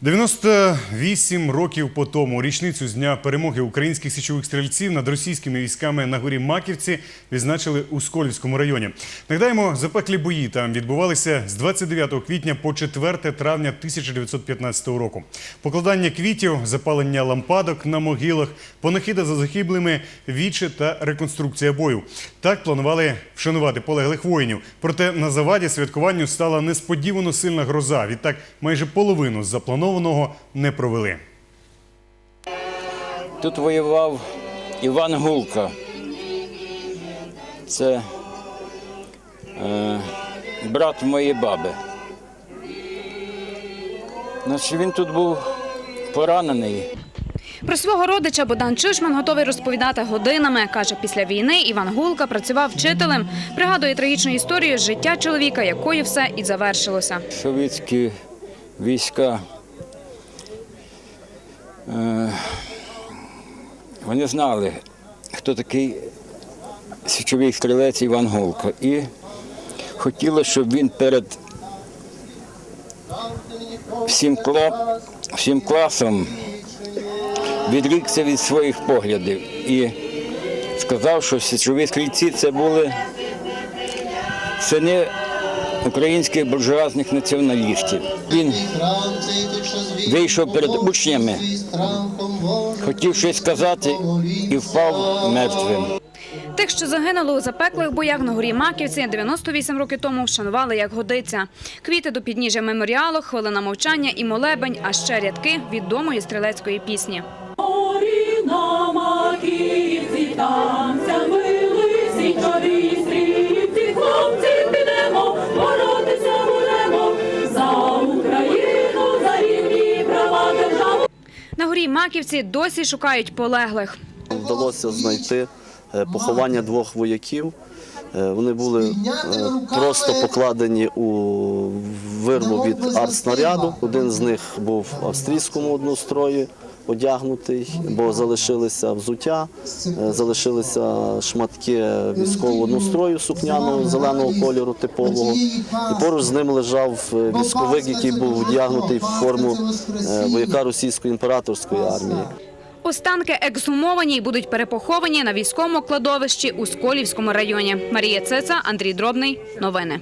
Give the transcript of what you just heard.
98 років по тому річницю з дня перемоги українських січових стрільців над російськими військами на горі Маківці відзначили у Сколівському районі. Нагадаємо, запеклі бої там відбувалися з 29 квітня по 4 травня 1915 року. Покладання квітів, запалення лампадок на могилах, понахида за загиблими, віче та реконструкція бою. Так планували вшанувати полеглих воїнів. Проте на заваді святкуванню стала несподівано сильна гроза. Відтак майже половину з запланованого не провели. Тут воював Іван Гулка. Це е, брат моєї баби. Значить, він тут був поранений. Про свого родича Богдан Чишман готовий розповідати годинами. Каже, після війни Іван Гулка працював вчителем. Пригадує трагічну історію життя чоловіка, якою все і завершилося. Совєтські війська. Е, вони знали, хто такий січовий стрілець Іван Гулко. І хотіли, щоб він перед всім, кла- всім класом відрікся від своїх поглядів і сказав, що січові стрільці це були сини українських буржуазних націоналістів. Він вийшов перед учнями, хотів щось сказати і впав мертвим. Тих, що загинули у запеклих боях на горі Маківці 98 років тому, вшанували як годиться. Квіти до підніжжя меморіалу, хвилина мовчання і молебень, а ще рядки відомої стрілецької пісні. На горі Маківці досі шукають полеглих. Вдалося знайти е, поховання двох вояків. Е, Вони були е, просто покладені у вирву від артснаряду. Один з них був в австрійському однострої одягнутий, бо залишилися взуття, е, залишилися шматки військового однострою сукняного зеленого кольору типового. І поруч з ним лежав військовик, який був одягнутий в форму вояка російської імператорської армії. Останки ексгумовані і будуть перепоховані на військовому кладовищі у Сколівському районі. Марія Цеца, Андрій Дробний. Новини.